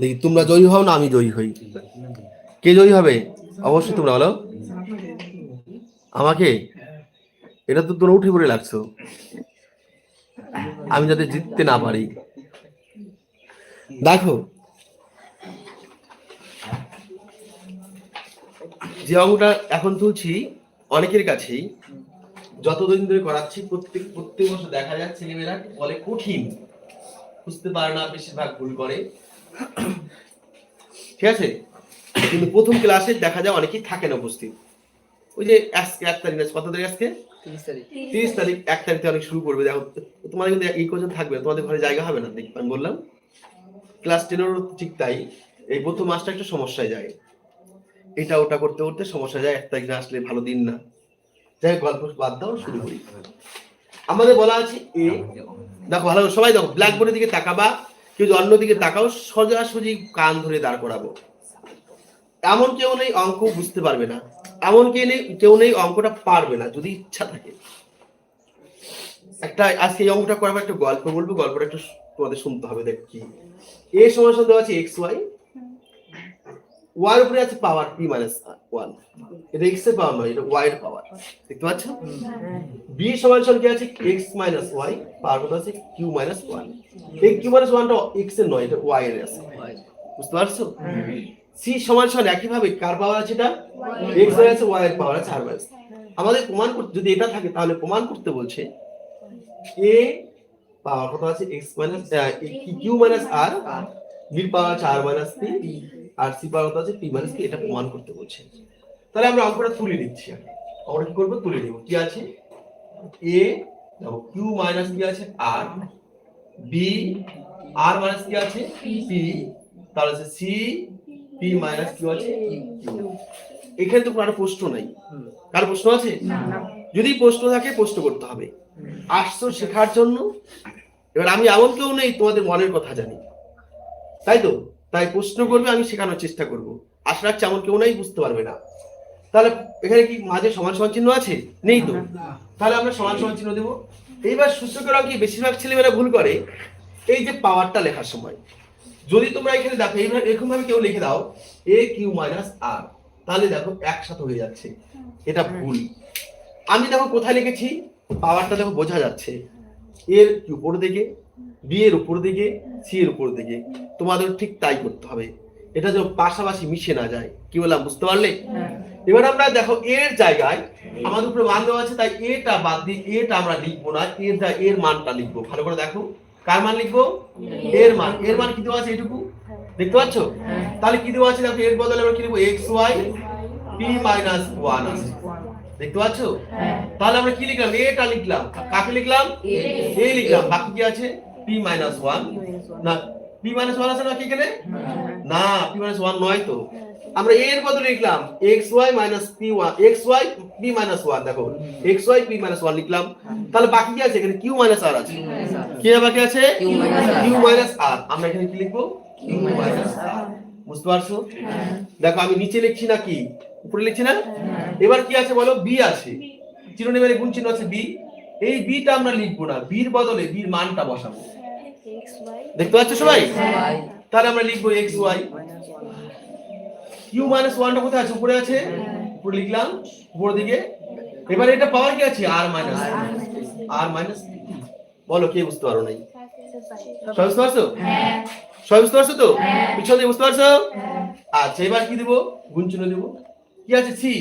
দেখি, তোমরা জয়ী হও না, আমি জয়ী হই। কে জয়ী হবে? অবশ্যই তোমরা বলো। আমাকে? এটা তো তোমরা উঠে পড়ে লাগছো। আমি যাতে জিততে না পারি। দেখো। যে অঙ্কটা এখন তুলছি, অনেকের কাছেই, যতদিন ধরে করাচ্ছি, প্রত্যেক প্রত্যেক বছর দেখা যাচ্ছে ছেলেমেয়েরা বলে কঠিন। বুঝতে পারে না, বেশিরভাগ ভুল করে। ঠিক আছে? কিন্তু প্রথম ক্লাসে দেখা যায় অনেকেই থাকে না উপস্থিত। ওই যে আজকে এক তারিখ আছে, কত তারিখ আজকে? তিরিশ তারিখ। এক তারিখ থেকে অনেক শুরু করবে। দেখো তোমাদের কিন্তু এই কোজন থাকবে তোমাদের ঘরে জায়গা হবে না দেখবেন বললাম। ক্লাস টেনেরও ঠিক তাই। এই প্রথম মাসটা একটা সমস্যায় যায়। এটা ওটা করতে করতে সমস্যা যায় এক তারিখ না আসলে ভালো দিন না। যাই হোক, গল্প বাদ দাও শুরু করি। আমাদের বলা আছে এ দেখো ভালো সবাই দেখো ব্ল্যাকবোর্ডের দিকে তাকাবা। কেউ অন্যদিকে অন্য তাকাও, সোজাসুজি কান ধরে দাঁড় করাবো। এমন কেউ নেই, অঙ্ক বুঝতে পারবে না। এমন কেউ নেই কেউ নেই, অঙ্কটা পারবে না, যদি ইচ্ছা থাকে। একটা, আজকে এই অঙ্কটা করাবো একটা গল্প বলব, গল্পটা একটু তোমাদের শুনতে হবে, দেখ। কি এ সময় দেওয়া আছে এক্স ওয়াই ওয়াই উপরে আছে পাওয়ার পি মাইনাস ওয়ান এটা এক্সের পাওয়ার নয় এটা ওয়াই এর পাওয়ার দেখতে পাচ্ছ বি সমান সমান কি আছে? এক্স মাইনাস ওয়াই পাওয়ার কত আছে? কিউ মাইনাস ওয়ান এই কিউ মাইনাস ওয়ানটা এক্সের নয় এটা ওয়াই এর আছে। বুঝতে পারছ? সি সমান সমান একই ভাবে কার পাওয়ার আছে এটা? এক্সের আছে ওয়াই এর পাওয়ার আছে আর মাইনাস আমাদের প্রমাণ করতে যদি এটা থাকে তাহলে প্রমাণ করতে বলছে এ পাওয়ার কত আছে? X minus Q minus R বির পাওয়ার আছে R minus P R C power কত আছে পি মাইনাস পি এটা প্রমাণ করতে বলছে। তাহলে আমরা অঙ্কটা তুলে নিচ্ছি আমরা কি করব? তুলে নেব। কি আছে? এ দেখো কিউ মাইনাস কি আছে আর বি আর মাইনাস কি আছে পি তাহলে আছে সি পি মাইনাস কিউ আছে কিউ এখানে তো কোনো প্রশ্ন নাই। কার প্রশ্ন আছে? যদি প্রশ্ন থাকে প্রশ্ন করতে হবে। আসছো শেখার জন্য। এবার আমি এমন কেউ নেই তোমাদের মনের কথা জানি। তাই তো? তাই প্রশ্ন করবে আমি শেখানোর চেষ্টা করব। আশা রাখছি এমন কেউ নাই বুঝতে পারবে না। তাহলে এখানে কি মাঝে সমান সমান চিহ্ন আছে? নেই তো? তাহলে আমরা সমান সমান চিহ্ন দেবো। এইবার সূচকেরা কি বেশিরভাগ ছেলেমেয়েরা ভুল করে? এই যে পাওয়ারটা লেখার সময়। যদি তোমরা এখানে দেখো এইভাবে এরকম ভাবে কেউ লিখে দাও এ কিউ মাইনাস আর। তাহলে দেখো একসাথে হয়ে যাচ্ছে। এটা ভুল। আমি দেখো কোথায় লিখেছি? পাওয়ারটা দেখো বোঝা যাচ্ছে। এর উপর দিকে। বি এর উপর দিকে সি এর উপর দিকে। তোমাদের ঠিক তাই করতে হবে। এটা যেন পাশাপাশি মিশে না যায়। কি বললাম বুঝতে পারলে? এবার আমরা দেখো এর জায়গায় আমাদের উপরে মান দেওয়া আছে তাই এটা বাদ দিয়ে এটা আমরা লিখব না। এর যা- এর মানটা লিখব। ভালো করে দেখো। কার মান লিখব? এর মান। এর মান কি দেওয়া আছে এটুকু? দেখতে পাচ্ছ? তাহলে কি দেওয়া আছে? দেখো এর বদলে আমরা কি লিখব? X Y P minus one আছে। দেখতে পাচ্ছ? তাহলে আমরা কি লিখলাম? এটা লিখলাম। কাকে লিখলাম? এ লিখলাম। বাকি কি আছে? পি মাইনাস ওয়ান না পি মাইনাস ওয়ান আছে নাকি এখানে? না। পি মাইনাস ওয়ান নয় তো। আমরা এ এর বদলে লিখলাম। X Y minus P one X Y P minus one দেখো। X Y P minus one লিখলাম। তাহলে বাকি কি আছে? এখানে কিউ মাইনাস আর আছে। কি বাকি আছে। কিউ মাইনাস আর আমরা এখানে কি লিখব? কিউ মাইনাস আর বুঝতে পারছ? দেখো আমি নিচে লিখছি না কি? উপরে লিখছি না এবার কি আছে বলো? বি আছে। চিরনিমের গুণ চিহ্ন আছে বি। এই বিটা আমরা লিখব না। বির বদলে বির মানটা বসাবো। দেখতে পাচ্ছ সবাই? তাহলে আমরা লিখব এক্স ওয়াই কিউ মাইনাস ওয়ানটা কোথায় আছে? উপরে আছে? উপরে লিখলাম। উপর দিকে। এবার এটা পাওয়ার কি আছে? আর মাইনাস আর মাইনাস বলো কে বুঝতে পারো নাই? সবাই বুঝতে পারছ? সবাই বুঝতে পারছ তো? পিছন দিয়ে বুঝতে পারছ? আচ্ছা এবার কি দেবো? গুণ চিহ্ন দেবো। কি আছে? সি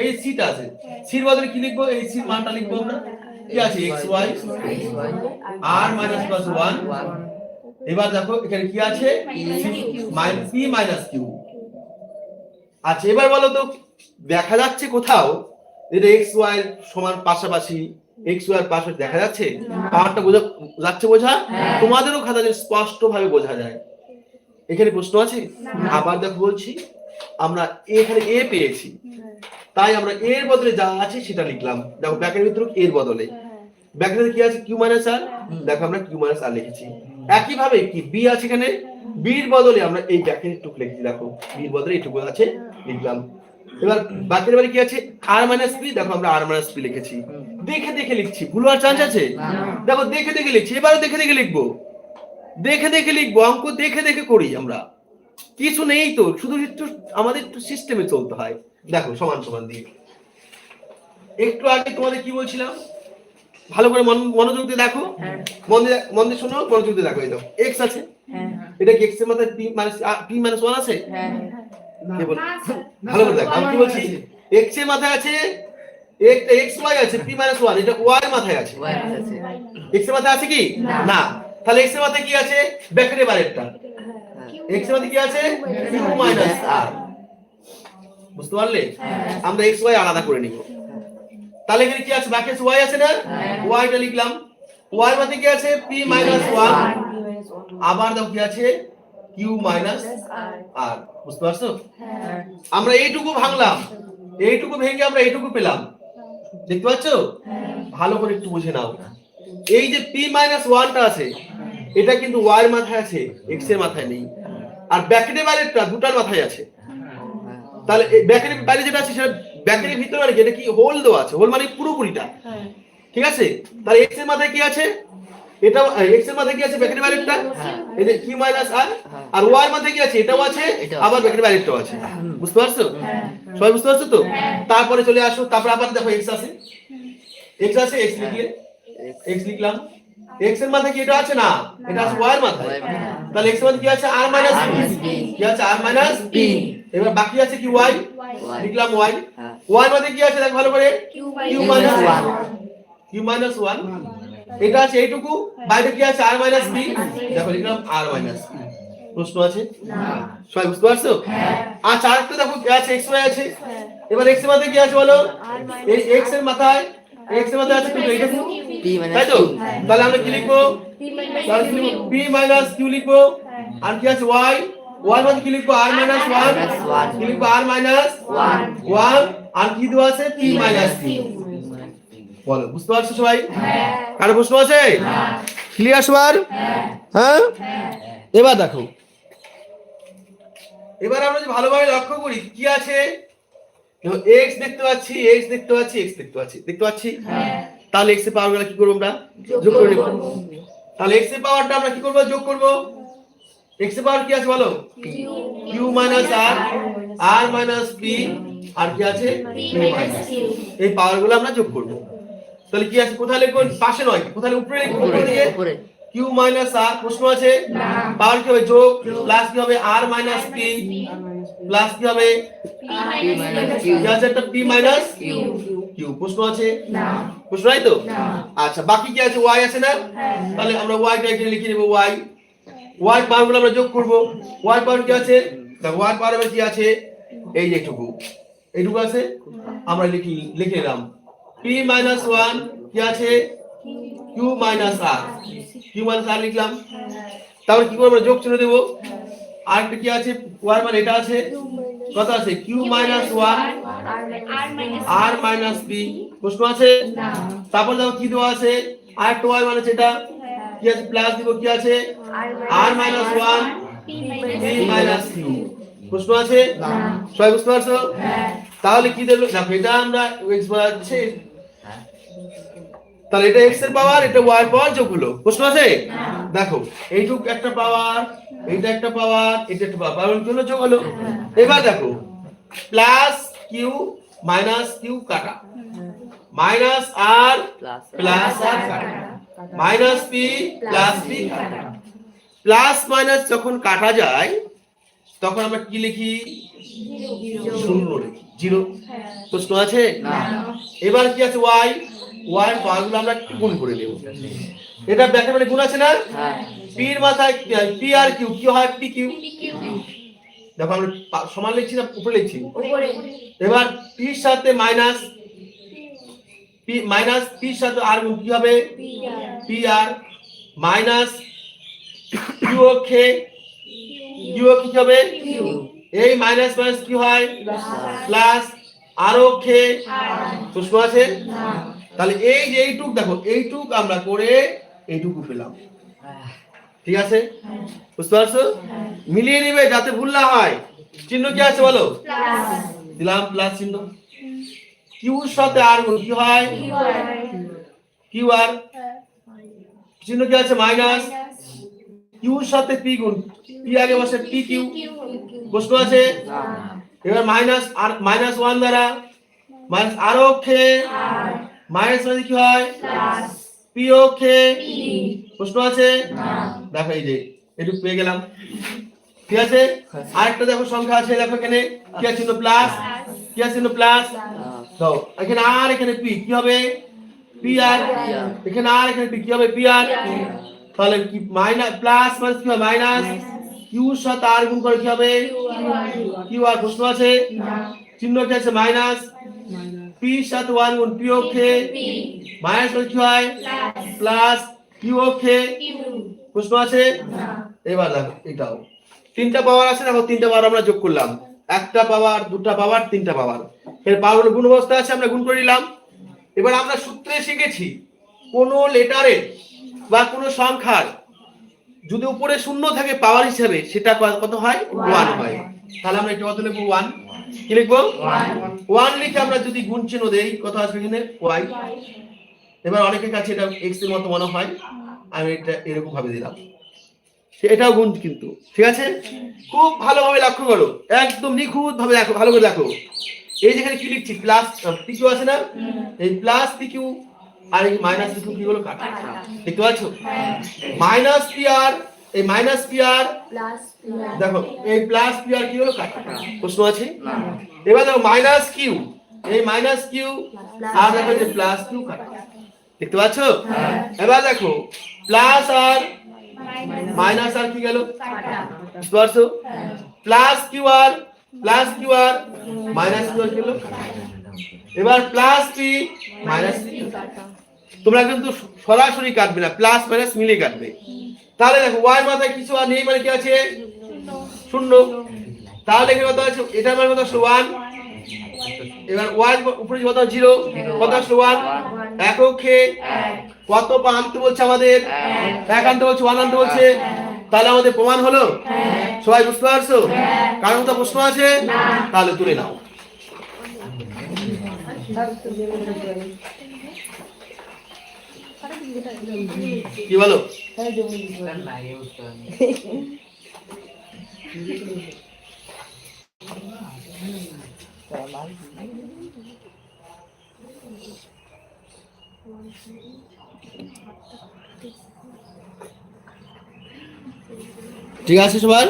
এই সিটা আছে। সির বদলে কি লিখব? এই সির মানটা লিখব আমরা। কি আছে? X Y R minus plus one এবার দেখো এখানে কি আছে? পি মাইনাস কিউ আচ্ছা এবার বলো তো দেখা যাচ্ছে কোথাও? এটা এক্স ওয়াই সমান পাশাপাশি এক্স ওয়াই পাশাপাশি দেখা যাচ্ছে? পাওয়ারটা বোঝা যাচ্ছে বোঝা? হ্যাঁ। তোমাদেরও খাতাতে স্পষ্ট ভাবে বোঝা যায়। এখানে প্রশ্ন আছে? আবার দেখো বলছি। আমরা এখানে এ পেয়েছি। তাই আমরা এর বদলে যা আছে সেটা লিখলাম। দেখো ব্যাকের ভিতরে এর বদলে। ব্যাকের কি আছে? কিউ মাইনাস আর দেখো আমরা কিউ মাইনাস আর লিখেছি। একই ভাবে কি বি আছে এখানে? বির বদলে আমরা এই ব্যাকের টুক লিখেছি। দেখো বির বদলে এইটুকু আছে, লিখলাম। এবার বাকির বারে কি আছে? আর মাইনাস পি দেখো আমরা আর মাইনাস পি লিখেছি। দেখে দেখে লিখছি। ভুল হওয়ার চান্স আছে? দেখো দেখে দেখে লিখছি। এবারে দেখে দেখে লিখব। দেখে দেখে লিখব। অঙ্ক দেখে দেখে করি আমরা। কিছু নেই তো শুধু একটু আমাদের একটু সিস্টেমে চলতে হয়। দেখো সমান সমান দিয়ে। একটু আগে তোমাদের কি বলছিলাম? ভালো করে মনোযোগ দিয়ে দেখো। হ্যাঁ। মন দিয়ে মন দিয়ে শোনো মনোযোগ দিয়ে দেখো এই দেখো। এক্স আছে। হ্যাঁ। এটা কি এক্সের মাথায় P minus P minus one আছে? হ্যাঁ। ভালো করে দেখো আমি কি বলছি? এক্সের মাথায় আছে একটা এক্স ওয়াই আছে পি মাইনাস ওয়ান এটা ওয়াই এর মাথায় আছে। ওয়াই আছে। এক্সের মাথায় আছে কি? না। না। তাহলে এক্সের মাথায় কি আছে? ব্যাকেটে বারেরটা এক্সের মাথায় কি আছে? কিউ মাইনাস আর বুঝতে পারলে? আমরা এক্স ওয়াই আলাদা করে নিব। তাহলে এখানে কি আছে? ব্যাকেট ওয়াই আছে না? হ্যাঁ। ওয়াইটা লিখলাম। ওয়াই এর মধ্যে কি আছে? মাইনাস ওয়ান আবার দাও কি আছে? মাইনাস আর বুঝতে পারছ? হ্যাঁ। আমরা এইটুকু ভাঙলাম। এইটুকু ভেঙে আমরা এইটুকু পেলাম। দেখতে পাচ্ছ? ভালো করে একটু বুঝে নাও এই যে পি মাইনাস ওয়ানটা আছে এটা কিন্তু ওয়াই এর মাথায় আছে এক্সের মাথায় নেই। আর ব্যাকেটের বাইরেটা দুটার মাথায় আছে। তাহলে ব্যাকেটের বাইরে যেটা আছে সেটা ব্যাকেটের ভিতরে মানে কি? এটা কি হোল দেওয়া আছে হোল মানে পুরোপুরিটা ঠিক আছে? তাহলে এক্সের মাথায় কি আছে? এটা এক্সের মাথায় কি আছে ব্যাকেটের বাইরেটা এই যে কিউ মাইনাস আর আর ওয়াই মাথায় কি আছে? এটাও আছে আবার ব্যাকেটের বাইরেটাও আছে। বুঝতে পারছ? সবাই বুঝতে পারছ তো? তারপরে চলে আসো তারপরে আবার দেখো এক্স আছে। এক্স আছে এক্স লিখলে। এক্স লিখলাম। এক্সের মাথায় কি এটা আছে? না এটা আছে ওয়াই এর মাথায়। তাহলে এক্সের মাথায় কি আছে? R minus R B। কি আছে? R minus B। এবার বাকি আছে কি? ওয়াই লিখলাম ওয়াই হ্যাঁ। ওয়াই মধ্যে কি আছে? দেখ ভালো করে। Q minus one Q minus one এটা আছে এইটুকু। বাইরে কি আছে? আর মাইনাস বি দেখো লিখলাম আর মাইনাস প্রশ্ন আছে? সবাই বুঝতে পারছ? আচ্ছা আরেকটা দেখো কি আছে? এক্স ওয়াই আছে। এবার এক্সের মাথায় কি আছে বলো? এই এক্সের মাথায় এক্সের মাথায় আছে কিন্তু এইটুকু তাই তো? তাহলে আমরা কি লিখব? পি মাইনাস কিউ লিখব। আর কি আছে? ওয়াই ওয়াই মানে কি লিখব? R minus one Minus one। কি লিখব? আর মাইনাস ওয়ান ওয়ান আর কি দেওয়া আছে? পি মাইনাস কিউ বলো বুঝতে পারছ সবাই? কারও প্রশ্ন আছে? ক্লিয়ার সবার? হ্যাঁ। এবার দেখো। এবার আমরা যে ভালোভাবে লক্ষ্য করি কি আছে? এক্স দেখতে পাচ্ছি এক্স দেখতে পাচ্ছি এক্স দেখতে পাচ্ছি। দেখতে পাচ্ছি? তাহলে এক্সের পাওয়ার গেলে কি করব আমরা? যোগ করে নেব। তাহলে এক্সের পাওয়ারটা আমরা কি করব? যোগ করব? এক্সের পাওয়ার কি আছে বলো? কিউ মাইনাস আর আর মাইনাস পি আর কি আছে? Q minus Q। এই পাওয়ারগুলো আমরা যোগ করব। তাহলে কি আছে? কোথায় লিখব? পাশে নয় কোথায় উপরে লিখব উপরে উপরে। কিউ মাইনাস আর প্রশ্ন আছে? পাওয়ার কি হবে? যোগ। প্লাস কি হবে? আর মাইনাস পি প্লাস কি হবে? পি মাইনাস কিউ কি আছে? একটা পি মাইনাস কিউ কিউ প্রশ্ন আছে? প্রশ্ন নাই তো? আচ্ছা বাকি কি আছে? ওয়াই আছে না? তাহলে আমরা ওয়াই টা এখানে লিখে নেব ওয়াই ওয়াই পাওয়ারগুলো আমরা যোগ করব। ওয়াই পাওয়ার কি আছে? ওয়াই পাওয়ার কি আছে? এই যে এইটুকু। এইটুকু আছে? আমরা লিখি লিখে নিলাম। পি মাইনাস ওয়ান কি আছে? Q minus R Q minus R লিখলাম। তারপর কি করব? আমরা যোগ চিহ্ন দেবো। আর কি আছে? ওয়াই মানে এটা আছে? কত আছে? Q minus one R minus B প্রশ্ন আছে? তারপর দেখো কি দেওয়া আছে? আর একটা ওয়াই মানে যেটা কি আছে? প্লাস দিব কি আছে? R minus one minus Q প্রশ্ন আছে? সবাই বুঝতে পারছ? তাহলে কি দেবো দেখো এটা আমরা এক্স বাড়াচ্ছে। তাহলে এটা এক্সের পাওয়ার এটা ওয়াই পাওয়ার যোগ হলো। প্রশ্ন আছে? দেখো এইটুক একটা পাওয়ার এইটা একটা পাওয়ার এটা একটা পাওয়ার পাওয়ার হলো যোগ হলো। এবার দেখো প্লাস কিউ মাইনাস কিউ কাটা। Minus R plus plus R কাটা। মাইনাস পি প্লাস পি কাটা। প্লাস মাইনাস যখন কাটা যায় তখন আমরা কি লিখি? শূন্য লিখি। জিরো। প্রশ্ন আছে? এবার কি আছে? ওয়াই ওয়াই পাওয়ারগুলো আমরা একটু গুণ করে নেব? এটা ব্যাখ্যা মানে গুণ আছে না? হ্যাঁ। পি এর মাথায় পি আর কিউ কি হয় পি কিউ? দেখো আমরা সমান লিখছি না উপরে লিখছি? এবার পির সাথে মাইনাস পি মাইনাস পির সাথে আর গুণ কি হবে? P R. মাইনাস কিউ খে কিউ কি হবে? এই মাইনাস মাইনাস কি হয়? প্লাস আরও খে প্রশ্ন আছে? তাহলে এই যে এইটুক দেখো এইটুক আমরা করে এইটুকু পেলাম। ঠিক আছে? বুঝতে পারছ? মিলিয়ে নিবে যাতে ভুল না হয়। চিহ্ন কি আছে বলো? দিলাম প্লাস চিহ্ন। কিউর সাথে আর কি হয়? কিউ আর চিহ্ন কি আছে? মাইনাস। কিউর সাথে পি গুণ। পি আগে বসে পি কিউ। প্রশ্ন আছে? এবার মাইনাস আর মাইনাস ওয়ান দ্বারা। মাইনাস আর অক্ষে। মাইনাস মানে কি হয়? পি অক্ষে প্রশ্ন আছে? দেখো এই যে একটু পেয়ে গেলাম। ঠিক আছে? আরেকটা দেখো সংখ্যা আছে দেখো এখানে। কি আছে প্লাস কি আছে প্লাস দাও এখানে আর এখানে পি কি হবে? P R? এখানে আর এখানে পি কি হবে? P R? তাহলে কি মাইনাস প্লাস মানে কি হবে? মাইনাস কিউ সাথে আর গুণ করে কি হবে? কিউ আর। প্রশ্ন আছে? চিহ্ন কি আছে? মাইনাস পি সাথে ওয়ান গুণ পি ওকে মাইনাস কি হয়? প্লাস কিউ ওকে প্রশ্ন আছে? এবার দেখো এটাও। তিনটা পাওয়ার আছে দেখো তিনটা পাওয়ার আমরা যোগ করলাম। একটা পাওয়ার দুটা পাওয়ার তিনটা পাওয়ার এর পাওয়ার গুণ অবস্থা আছে আমরা গুণ করে নিলাম। এবার আমরা সূত্রে শিখেছি কোন লেটারে বা কোনো সংখ্যার যদি উপরে শূন্য থাকে পাওয়ার হিসাবে সেটা কত হয়? ওয়ান হয়। তাহলে আমরা এটা কত লিখব? ওয়ান কি লিখব? ওয়ান লিখে আমরা যদি গুণ চিহ্ন দেই কত আসবে এখানে? ওয়াই এবার অনেকের কাছে এটা এক্সের মতো মনে হয়। আমি এটা এরকম ভাবে দিলাম। এটাও গুণ কিন্তু। ঠিক আছে? খুব ভালোভাবে লক্ষ্য করো। একদম নিখুঁত ভাবে দেখো, ভালো করে দেখো। এই যেখানে কি লিখছি? প্লাস পি কিউ আছে না? এই প্লাস পি কিউ আর এই মাইনাস পি কিউ কি হলো কাটা। দেখতে পাচ্ছ? মাইনাস পি আর এই মাইনাস পি আর দেখো, এই প্লাস পি আর কি হলো? কাটা। প্রশ্ন আছে? এবার দেখো, মাইনাস কিউ এই মাইনাস কিউ আর দেখো যে প্লাস কিউ কাটা। দেখতে পাচ্ছ? এবার দেখো প্লাস আর মাইনাস আর কি গেল? পারছ? প্লাস কিউ আর প্লাস কিউ আর মাইনাস কিউ আর গেল? এবার প্লাস পি মাইনাস তোমরা কিন্তু সরাসরি কাটবে না প্লাস মাইনাস মিলে কাটবে। তাহলে দেখো ওয়াই মাথায় কিছু আর নেই মানে কি আছে? শূন্য। তাহলে এখানে কত আছে? এটার মানে কত আসলো? ওয়ান এবার ওয়াই উপরে কত জিরো কত আসলো ওয়ান এককে কত পা আনতে বলছে আমাদের? এক। আনতে বলছে ওয়ান আনতে বলছে? তাহলে আমাদের প্রমাণ হলো? সবাই বুঝতে পারছ? কারণ তো প্রশ্ন আছে? তাহলে তুলে নাও। কি বলো? ঠিক আছে সবাই